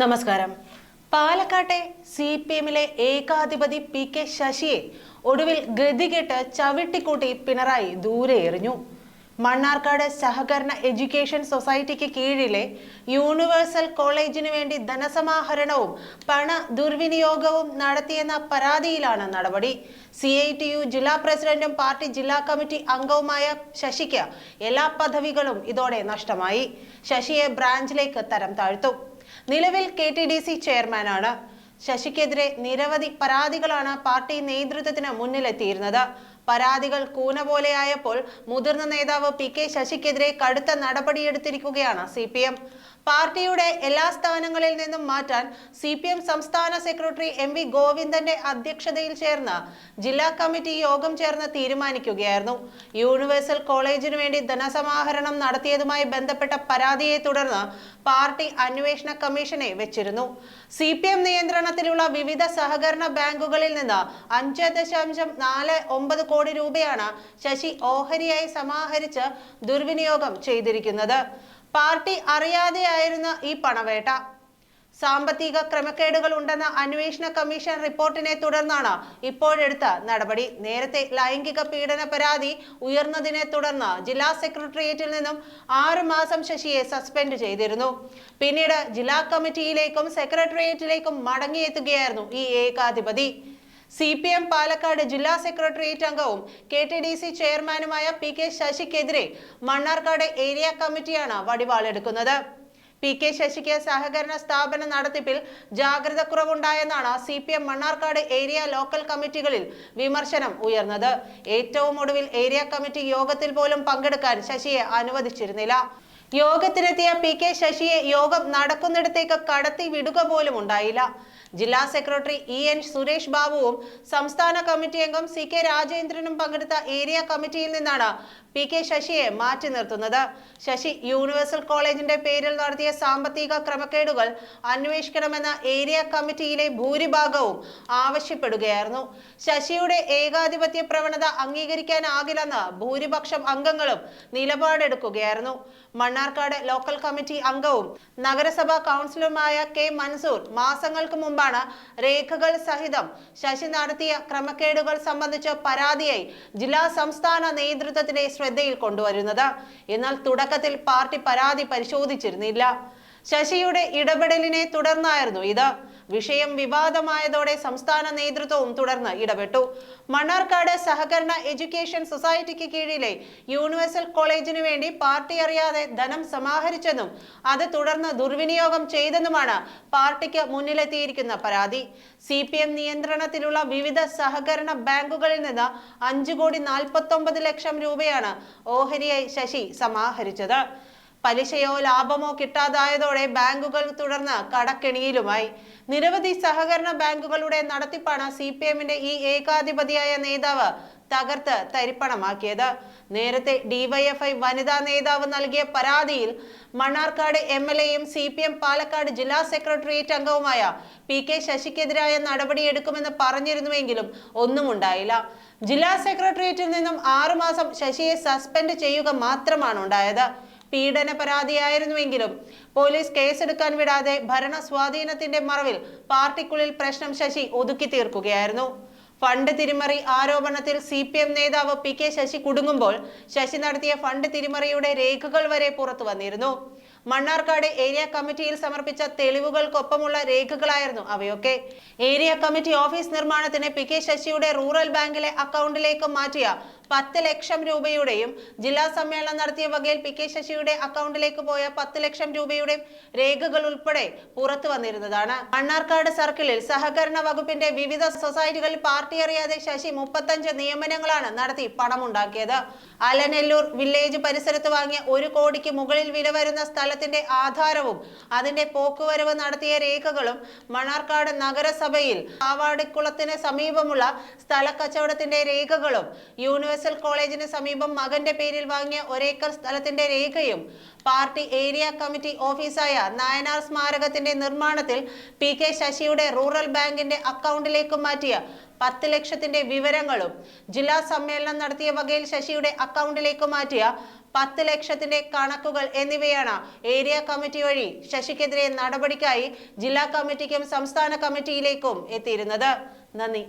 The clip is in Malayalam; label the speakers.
Speaker 1: നമസ്കാരം. പാലക്കാട്ടെ സി പി എമ്മിലെ ഏകാധിപതി പി കെ ശശിയെ ഒടുവിൽ ഗതികെട്ട് ചവിട്ടിക്കൂട്ടി പിണറായി ദൂരെ എറിഞ്ഞു. മണ്ണാർക്കാട് സഹകരണ എഡ്യൂക്കേഷൻ സൊസൈറ്റിക്ക് കീഴിലെ യൂണിവേഴ്സൽ കോളേജിന് വേണ്ടി ധനസമാഹരണവും പണ ദുർവിനിയോഗവും നടത്തിയെന്ന പരാതിയിലാണ് നടപടി. സി ഐ ടി യു ജില്ലാ പ്രസിഡന്റും പാർട്ടി ജില്ലാ കമ്മിറ്റി അംഗവുമായ ശശിക്ക് എല്ലാ പദവികളും ഇതോടെ നഷ്ടമായി. ശശിയെ ബ്രാഞ്ചിലേക്ക് തരം താഴ്ത്തും. നിലവിൽ കെ ടി ഡി സി ചെയർമാനാണ്. ശശിക്കെതിരെ നിരവധി പരാതികളാണ് പാർട്ടി നേതൃത്വത്തിന് മുന്നിലെത്തിയിരുന്നത്. പരാതികൾ കൂന പോലെയായപ്പോൾ മുതിർന്ന നേതാവ് പി കെ ശശിക്കെതിരെ കടുത്ത നടപടിയെടുത്തിരിക്കുകയാണ് സി പി എം പാർട്ടിയുടെ എല്ലാ സ്ഥാനങ്ങളിൽ നിന്നും മാറ്റാൻ സി പി എം സംസ്ഥാന സെക്രട്ടറി എം വി ഗോവിന്ദന്റെ അധ്യക്ഷതയിൽ ചേർന്ന ജില്ലാ കമ്മിറ്റി യോഗം ചേർന്ന് തീരുമാനിക്കുകയായിരുന്നു. യൂണിവേഴ്സൽ കോളേജിനു വേണ്ടി ധനസമാഹരണം നടത്തിയതുമായി ബന്ധപ്പെട്ട പരാതിയെ തുടർന്ന് പാർട്ടി അന്വേഷണ കമ്മീഷനെ വെച്ചിരുന്നു. സി പി എം നിയന്ത്രണത്തിലുള്ള വിവിധ സഹകരണ ബാങ്കുകളിൽ നിന്ന് അഞ്ച് ദശാംശം നാല് ഒമ്പത് കോടി രൂപയാണ് ശശി ഓഹരിയായി സമാഹരിച്ച് ദുർവിനിയോഗം ചെയ്തിരിക്കുന്നത്. പാർട്ടി അറിയാതെയായിരുന്ന ഈ പണവേട്ട. സാമ്പത്തിക ക്രമക്കേടുകൾ ഉണ്ടെന്ന അന്വേഷണ കമ്മീഷൻ റിപ്പോർട്ടിനെ തുടർന്നാണ് ഇപ്പോഴെടുത്ത നടപടി. നേരത്തെ ലൈംഗിക പീഡന പരാതി ഉയർന്നതിനെ തുടർന്ന് ജില്ലാ സെക്രട്ടേറിയറ്റിൽ നിന്നും ആറു മാസം ശശിയെ സസ്പെൻഡ് ചെയ്തിരുന്നു. പിന്നീട് ജില്ലാ കമ്മിറ്റിയിലേക്കും സെക്രട്ടേറിയറ്റിലേക്കും മടങ്ങിയെത്തുകയായിരുന്നു ഈ ഏകാധിപതി. സി പി എം പാലക്കാട് ജില്ലാ സെക്രട്ടേറിയറ്റ് അംഗവും കെ ടി ഡി സി ചെയർമാനുമായ പി കെ ശശിക്കെതിരെ മണ്ണാർക്കാട് ഏരിയ കമ്മിറ്റിയാണ് വടിവാളെടുക്കുന്നത്. പി കെ ശശിക്ക് സഹകരണ സ്ഥാപന നടത്തിപ്പിൽ ജാഗ്രത കുറവുണ്ടായെന്നാണ് C P M Mannarkkad area local കമ്മിറ്റികളിൽ വിമർശനം ഉയർന്നത്. ഏറ്റവും ഒടുവിൽ ഏരിയ കമ്മിറ്റി യോഗത്തിൽ പോലും പങ്കെടുക്കാൻ ശശിയെ അനുവദിച്ചിരുന്നില്ല. യോഗത്തിനെത്തിയ പി കെ ശശിയെ യോഗം നടക്കുന്നിടത്തേക്ക് കടത്തി വിടുക പോലും ഉണ്ടായില്ല. ജില്ലാ സെക്രട്ടറി ഇ എൻ സുരേഷ് ബാബുവും സംസ്ഥാന കമ്മിറ്റി അംഗം സി കെ രാജേന്ദ്രനും പങ്കെടുത്ത ഏരിയ കമ്മിറ്റിയിൽ നിന്നാണ് പി കെ ശശിയെ മാറ്റി നിർത്തുന്നത്. ശശി യൂണിവേഴ്സൽ കോളേജിന്റെ പേരിൽ നടത്തിയ സാമ്പത്തിക ക്രമക്കേടുകൾ അന്വേഷിക്കണമെന്ന ഏരിയ കമ്മിറ്റിയിലെ ഭൂരിഭാഗവും ആവശ്യപ്പെടുകയായിരുന്നു. ശശിയുടെ ഏകാധിപത്യ പ്രവണത അംഗീകരിക്കാനാകില്ലെന്ന് ഭൂരിപക്ഷം അംഗങ്ങളും നിലപാടെടുക്കുകയായിരുന്നു. മണ്ണാർക്കാട് ലോക്കൽ കമ്മിറ്റി അംഗവും നഗരസഭാ കൗൺസിലറുമായ കെ മൻസൂർ മാസങ്ങൾക്ക് മുമ്പാണ് രേഖകൾ സഹിതം ശശി നടത്തിയ ക്രമക്കേടുകൾ സംബന്ധിച്ച പരാതിയായി ജില്ലാ സംസ്ഥാന നേതൃത്വത്തിന്റെ ശ്രദ്ധയിൽ കൊണ്ടുവരുന്നത്. എന്നാൽ തുടക്കത്തിൽ പാർട്ടി പരാതി പരിശോധിച്ചിരുന്നില്ല. ശശിയുടെ ഇടപെടലിനെ തുടർന്നായിരുന്നു ഇത്. വിഷയം വിവാദമായതോടെ സംസ്ഥാന നേതൃത്വവും തുടർന്ന് ഇടപെട്ടു. മണ്ണാർക്കാട് സഹകരണ എഡ്യൂക്കേഷൻ സൊസൈറ്റിക്ക് കീഴിലെ യൂണിവേഴ്സൽ കോളേജിനു വേണ്ടി പാർട്ടി അറിയാതെ ധനം സമാഹരിച്ചെന്നും അത് തുടർന്ന് ദുർവിനിയോഗം ചെയ്തെന്നുമാണ് പാർട്ടിക്ക് മുന്നിലെത്തിയിരിക്കുന്ന പരാതി. സി നിയന്ത്രണത്തിലുള്ള വിവിധ സഹകരണ ബാങ്കുകളിൽ നിന്ന് അഞ്ചു കോടി നാൽപ്പത്തൊമ്പത് ലക്ഷം രൂപയാണ് ഓഹരിയായി ശശി സമാഹരിച്ചത്. പലിശയോ ലാഭമോ കിട്ടാതായതോടെ ബാങ്കുകൾ തുടർന്ന് കടക്കെണിയിലുമായി. നിരവധി സഹകരണ ബാങ്കുകളുടെ നടത്തിപ്പാണ് സി പി എമ്മിന്റെ ഈ ഏകാധിപതിയായ നേതാവ് തകർത്ത് തരിപ്പണമാക്കിയത്. നേരത്തെ ഡിവൈഎഫ്ഐ വനിതാ നേതാവ് നൽകിയ പരാതിയിൽ മണ്ണാർക്കാട് എം എൽ എയും സി പി എം പാലക്കാട് ജില്ലാ സെക്രട്ടേറിയറ്റ് അംഗവുമായ പി കെ ശശിക്കെതിരായ നടപടിയെടുക്കുമെന്ന് പറഞ്ഞിരുന്നുവെങ്കിലും ഒന്നും ഉണ്ടായില്ല ജില്ലാ സെക്രട്ടേറിയറ്റിൽ നിന്നും ആറുമാസം ശശിയെ സസ്പെൻഡ് ചെയ്യുക മാത്രമാണ് ഉണ്ടായത്. പീഡന പരാതിയായിരുന്നുവെങ്കിലും പോലീസ് കേസെടുക്കാൻ വിടാതെ ഭരണ സ്വാധീനത്തിന്റെ മറവിൽ പാർട്ടിക്കുള്ളിൽ പ്രശ്നം ശശി ഒതുക്കി തീർക്കുകയായിരുന്നു. ഫണ്ട് തിരിമറി ആരോപണത്തിൽ സി പി എം നേതാവ് പി കെ ശശി കുടുങ്ങുമ്പോൾ ശശി നടത്തിയ ഫണ്ട് തിരിമറിയുടെ രേഖകൾ വരെ പുറത്തു വന്നിരുന്നു മണ്ണാർക്കാട് ഏരിയ കമ്മിറ്റിയിൽ സമർപ്പിച്ച തെളിവുകൾക്കൊപ്പമുള്ള രേഖകളായിരുന്നു അവയൊക്കെ. ഏരിയ കമ്മിറ്റി ഓഫീസ് നിർമ്മാണത്തിന് പി കെ ശശിയുടെ റൂറൽ ബാങ്കിലെ അക്കൗണ്ടിലേക്ക് മാറ്റിയ പത്ത് ലക്ഷം രൂപയുടെയും ജില്ലാ സമ്മേളനം നടത്തിയ വകയിൽ പി കെ ശശിയുടെ അക്കൗണ്ടിലേക്ക് പോയ പത്ത് ലക്ഷം രൂപയുടെയും രേഖകൾ ഉൾപ്പെടെ പുറത്തു വന്നിരുന്നതാണ്. മണ്ണാർക്കാട് സർക്കിളിൽ സഹകരണ വകുപ്പിന്റെ വിവിധ സൊസൈറ്റികളിൽ പാർട്ടി അറിയാതെ ശശി മുപ്പത്തഞ്ച് നിയമനങ്ങളാണ് നടത്തി പണമുണ്ടാക്കിയത്. അലനെല്ലൂർ വില്ലേജ് പരിസരത്ത് വാങ്ങിയ ഒരു കോടിക്ക് മുകളിൽ വില വരുന്ന സ്ഥലത്തിന്റെ ആധാരവും അതിന്റെ പോക്കുവരവ് നടത്തിയ രേഖകളും മണാർക്കാട് നഗരസഭയിൽ ആവാടിക്കുളത്തിന് സമീപമുള്ള സ്ഥലക്കച്ചവടത്തിന്റെ രേഖകളും യൂണിവേഴ്സൽ കോളേജിന് സമീപം മകന്റെ പേരിൽ വാങ്ങിയ ഒരേക്കർ സ്ഥലത്തിന്റെ രേഖയും പാർട്ടി ഏരിയ കമ്മിറ്റി ഓഫീസായ നായനാർ സ്മാരകത്തിന്റെ നിർമ്മാണത്തിൽ പി കെ ശശിയുടെ റൂറൽ ബാങ്കിന്റെ അക്കൗണ്ടിലേക്ക് മാറ്റിയ പത്ത് ലക്ഷത്തിന്റെ വിവരങ്ങളും ജില്ലാ സമ്മേളനം നടത്തിയ വകയിൽ ശശിയുടെ അക്കൗണ്ടിലേക്ക് മാറ്റിയ പത്ത് ലക്ഷത്തിന്റെ കണക്കുകൾ എന്നിവയാണ് ഏരിയ കമ്മിറ്റി വഴി ശശിക്കെതിരെ നടപടിക്കായി ജില്ലാ കമ്മിറ്റിക്കും സംസ്ഥാന കമ്മിറ്റിയിലേക്കും എത്തിയിരുന്നത്. നന്ദി.